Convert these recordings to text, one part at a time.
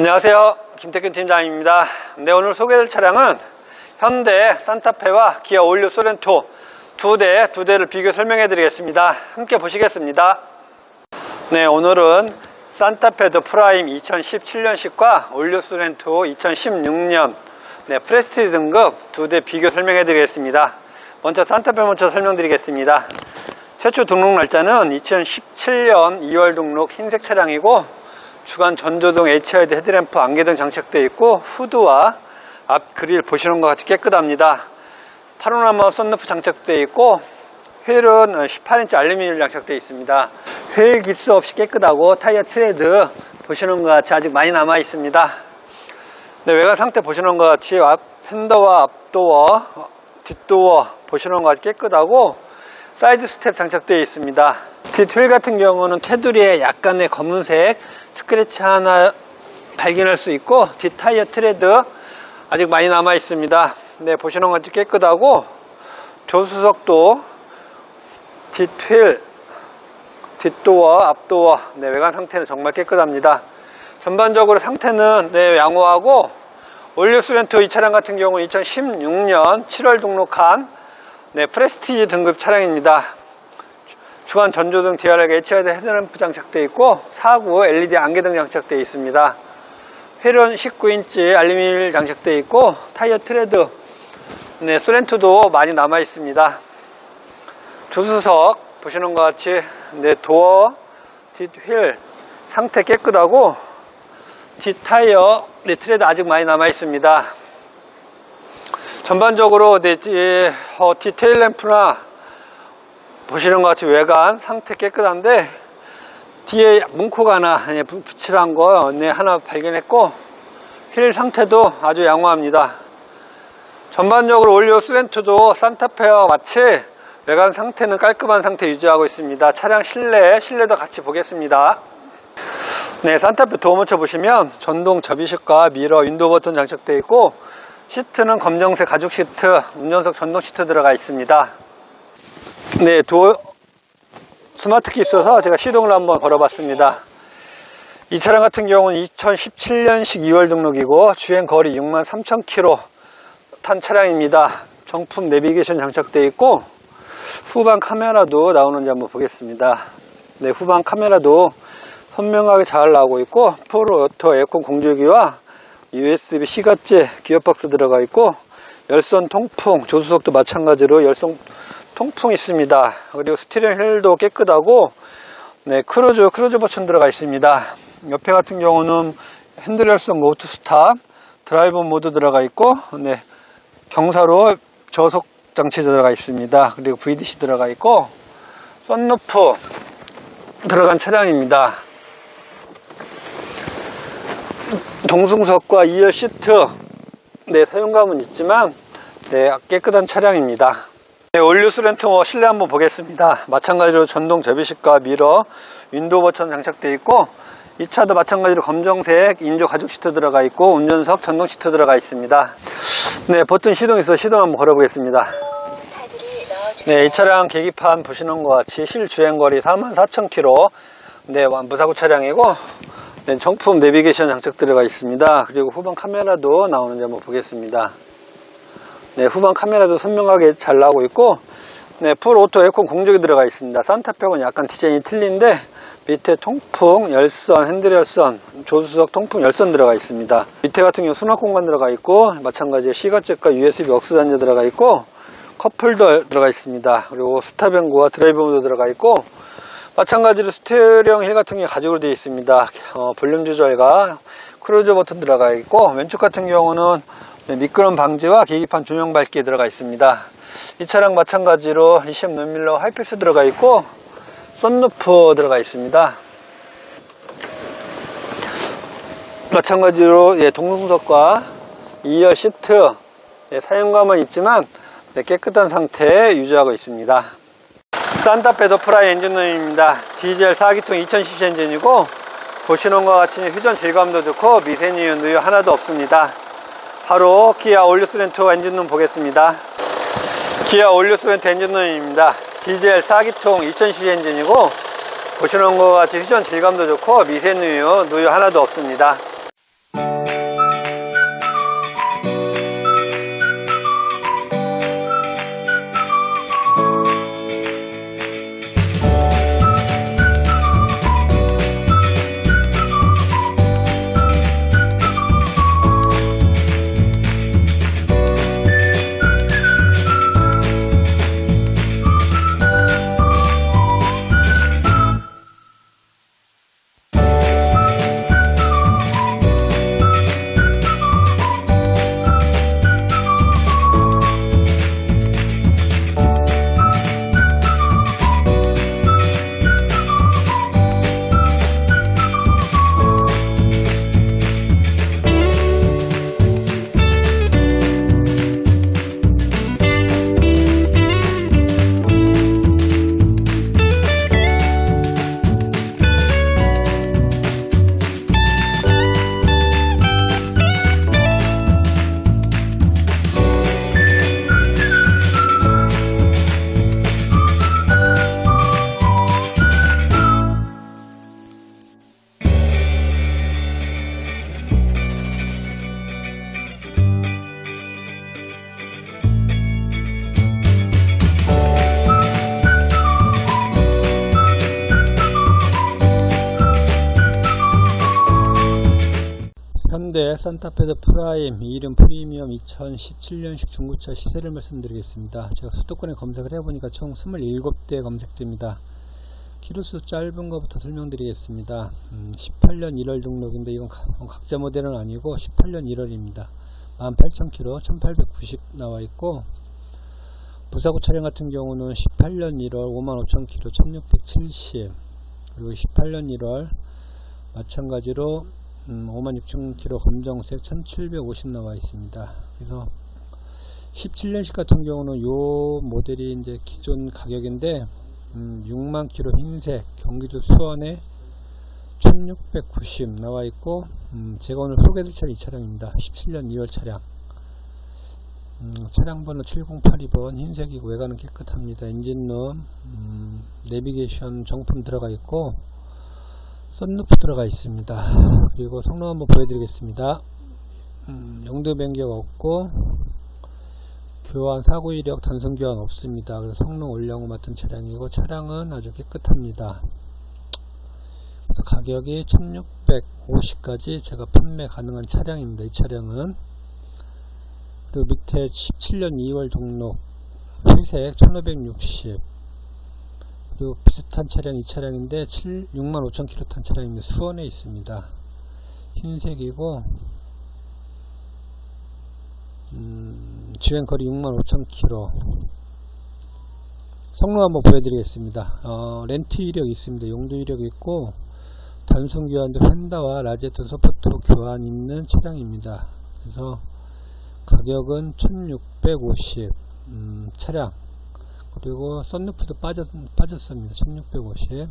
안녕하세요. 김태균 팀장입니다. 네, 오늘 소개할 차량은 현대 산타페와 기아 올류 소렌토 두 대, 두 대를 비교 설명해 드리겠습니다. 함께 보시겠습니다. 네, 오늘은 산타페 더 프라임 2017년식과 올류 소렌토 2016년 네, 프레스티지 등급 두 대 비교 설명해 드리겠습니다. 먼저 산타페 먼저 설명드리겠습니다. 최초 등록 날짜는 2017년 2월 등록 흰색 차량이고 주간 전조등 HID 헤드램프 안개등 장착되어 있고 후드와 앞 그릴 보시는 것 같이 깨끗합니다. 파노라마 썬루프 장착되어 있고 휠은 18인치 알루미늄 장착되어 있습니다. 휠 기스 없이 깨끗하고 타이어 트레드 보시는 것 같이 아직 많이 남아 있습니다. 네, 외관 상태 보시는 것 같이 앞 팬더와 앞도어, 뒷도어 보시는 것 같이 깨끗하고 사이드 스텝 장착되어 있습니다. 뒷휠 같은 경우는 테두리에 약간의 검은색 스크래치 하나 발견할 수 있고 뒷 타이어 트레드 아직 많이 남아 있습니다. 네, 보시는 것 같이 깨끗하고 조수석도 뒷휠, 뒷도어, 앞도어 네, 외관 상태는 정말 깨끗합니다. 전반적으로 상태는 네, 양호하고 올류스렌토 이 차량 같은 경우는 2016년 7월 등록한 네, 프레스티지 등급 차량입니다. 주간 전조등 DRL HID 헤드램프 장착되어 있고 사구 LED 안개등 장착되어 있습니다. 휠은 19인치 알루미늄 장착되어 있고 타이어 트레드 네, 소렌토도 많이 남아 있습니다. 조수석 보시는 것 같이 네, 도어 뒷휠 상태 깨끗하고 뒷 타이어 네, 트레드 아직 많이 남아 있습니다. 전반적으로 네, 예, 어, 디테일 램프나 보시는 것 같이 외관 상태 깨끗한데 뒤에 문콕 하나 붙이란 거 네, 하나 발견했고 휠 상태도 아주 양호합니다. 전반적으로 올리오 스렌트도 산타페와 마치 외관 상태는 깔끔한 상태 유지하고 있습니다. 차량 실내, 실내도 같이 보겠습니다. 네, 산타페 도어 먼저 보시면 전동 접이식과 미러, 윈도우 버튼 장착되어 있고 시트는 검정색 가죽 시트, 운전석 전동 시트 들어가 있습니다. 네, 도어 스마트키 있어서 제가 시동을 한번 걸어봤습니다. 이 차량 같은 경우는 2017년식 2월 등록이고 주행 거리 6만 3천 킬로 탄 차량입니다. 정품 내비게이션 장착되어 있고 후방 카메라도 나오는지 한번 보겠습니다. 네, 후방 카메라도 선명하게 잘 나오고 있고 풀 오토 에어컨 공조기와 USB 시가제 기어박스 들어가 있고 열선 통풍 조수석도 마찬가지로 열선 통풍 있습니다. 그리고 스티링 휠도 깨끗하고 네, 크루즈 크루즈 버튼 들어가 있습니다. 옆에 같은 경우는 핸들 열선 고투 스탑 드라이브 모드 들어가 있고 네, 경사로 저속 장치 들어가 있습니다. 그리고 VDC 들어가 있고 썬루프 들어간 차량입니다. 동승석과 2열 시트 네, 사용감은 있지만 네, 깨끗한 차량입니다. 네, 올류스 렌트모 실내 한번 보겠습니다. 마찬가지로 전동 접이식과 미러, 윈도우 버튼 장착되어 있고 이 차도 마찬가지로 검정색 인조 가죽 시트 들어가 있고 운전석 전동 시트 들어가 있습니다. 네, 버튼 시동 있어 시동 한번 걸어보겠습니다. 네, 이 차량 계기판 보시는 것 같이 실주행거리 44,000km 네, 무사고 차량이고 네, 정품 내비게이션 장착 들어가 있습니다. 그리고 후방 카메라도 나오는지 한번 보겠습니다. 네, 후방 카메라도 선명하게 잘 나오고 있고 네, 풀 오토 에어컨 공조기 들어가 있습니다. 산타페는 약간 디자인이 틀린데 밑에 통풍, 열선, 핸들 열선, 조수석 통풍 열선 들어가 있습니다. 밑에 같은 경우 수납 공간 들어가 있고 마찬가지로 시가잭과 USB 억스 단자 들어가 있고 컵홀더 들어가 있습니다. 그리고 스타뱅구와 드라이브 모드 들어가 있고 마찬가지로 스테어링 휠 같은 경우 가죽으로 되어 있습니다. 어, 볼륨 조절과 크루즈 버튼 들어가 있고 왼쪽 같은 경우는 네, 미끄럼 방지와 계기판 조명 밝기 들어가 있습니다. 이 차량 마찬가지로 20 눈밀러 하이패스 들어가 있고 썬루프 들어가 있습니다. 마찬가지로 예, 동승석과 2열 시트 예, 사용감은 있지만 네, 깨끗한 상태 유지하고 있습니다. 산타페 더 프라이 엔진룸입니다. 디젤 4기통 2000cc 엔진이고 보시는 것 같이 휴전 질감도 좋고 미세누유 누유 하나도 없습니다. 바로 기아 올류스렌토 엔진룸 보겠습니다. 기아 올류스렌토 엔진룸입니다. 디젤 4기통 2000cc 엔진이고 보시는 것 같이 휴전 질감도 좋고 미세 누유 누유 하나도 없습니다. 현대 산타페드 프라임 이름 프리미엄 2017년식 중고차 시세를 말씀드리겠습니다. 제가 수도권에 검색을 해보니까 총 27대 검색됩니다. 키로수 짧은 것부터 설명드리겠습니다. 음, 18년 1월 등록인데 이건 가- 각자 모델은 아니고 18년 1월입니다. 18,000km 1890 나와 있고 부사고 차량 같은 경우는 18년 1월 55,000km 1670 그리고 18년 1월 마찬가지로 음, 56,000km 검정색 1750 나와 있습니다. 그래서 17년식 같은 경우는 요 모델이 이제 기존 가격인데 음, 6만 km 흰색 경기도 수원에 1690 나와 있고 음, 제가 오늘 소개드릴 차량 이 차량입니다. 17년 2월 차량 음, 차량 번호 7082번 흰색이고 외관은 깨끗합니다. 엔진룸 음, 내비게이션 정품 들어가 있고 썬루프 들어가 있습니다. 그리고 성능 한번 보여드리겠습니다. 음, 용도 변경 없고 교환 사고 이력 단순 교환 없습니다. 그래서 성능 올량 후 맡은 차량이고 차량은 아주 깨끗합니다. 그래서 가격이 1650까지 제가 판매 가능한 차량입니다. 이 차량은 그리고 밑에 17년 2월 등록 회색 1560 그리고 비슷한 차량 이 차량인데 7, 65,000km 탄 차량입니다. 수원에 있습니다. 흰색이고 음, 주행 거리 65,000km 성능 한번 보여드리겠습니다. 어, 렌트 이력 있습니다. 용도 이력 있고 단순 교환도 펜다와 라제트 소프트 교환 있는 차량입니다. 그래서 가격은 1650 음, 차량 그리고 썬루프도 빠졌, 빠졌습니다. 1650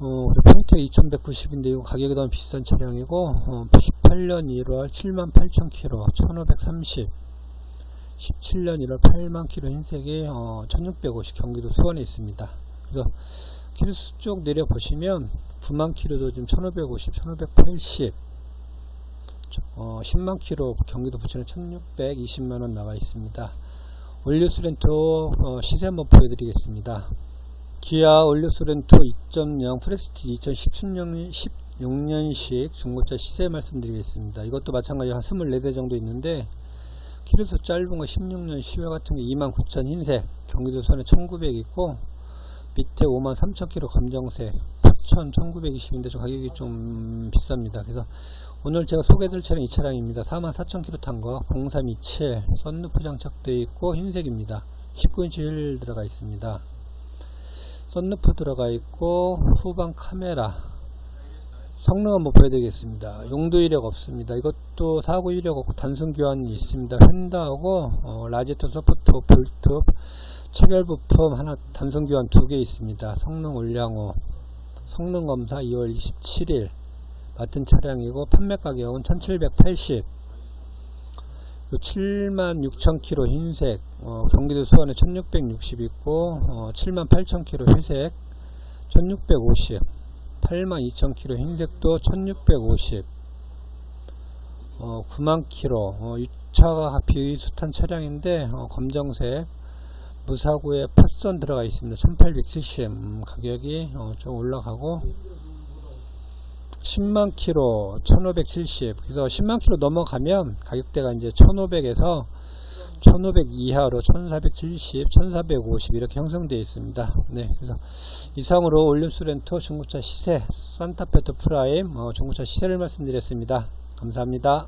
어, 포인트가 2190인데 이거 가격이 너무 비싼 차량이고 어, 18년 1월 78,000km 1530 17년 1월 8만 km 흰색이 어, 1650 경기도 수원에 있습니다. 그래서 키로수 쭉 내려보시면 9만 km도 지금 1550, 1580 어, 10만 km 경기도 부천에 1620만원 나와 있습니다. 올류스 렌토 어, 시세 한번 보여드리겠습니다. 기아 올류스 렌토 2.0 프레스티 2016년 16년 식 중고차 시세 말씀드리겠습니다. 이것도 마찬가지로 한 24대 정도 있는데 키로수 짧은 거 16년 10회 같은 게 29,000 흰색 경기도 선에 1900 있고 밑에 53,000km 검정색 8,000 1920인데 좀 가격이 좀 비쌉니다. 그래서 오늘 제가 소개해드릴 차량 이 차량입니다. 44,000km 탄 거 0327 썬루프 장착되어 있고 흰색입니다. 19인치 휠 들어가 있습니다. 썬루프 들어가 있고 후방 카메라 성능 한번 보여드리겠습니다. 용도 이력 없습니다. 이것도 사고 이력 없고 단순 교환이 있습니다. 펜다하고 어, 라제트 소프트 볼트 체결 부품 하나 단순 교환 두 개 있습니다. 성능 올량호 성능 검사 2월 27일 맡은 차량이고 판매 가격은 1780 76,000km 흰색 어, 경기도 수원에 1660 있고 어, 78,000km 회색 1650 82,000km 흰색도 1650 어, 9만 km 어, 이 차가 비슷한 차량인데 어, 검정색 무사고에 팟선 들어가 있습니다. 1870 음, 가격이 어, 좀 올라가고 10만 킬로 1570 그래서 10만 킬로 넘어가면 가격대가 이제 1500에서 1500 이하로 1470 1450 이렇게 형성되어 있습니다. 네 그래서 이상으로 올림수 렌토 중고차 시세 산타페트 프라임 어, 중고차 시세를 말씀드렸습니다. 감사합니다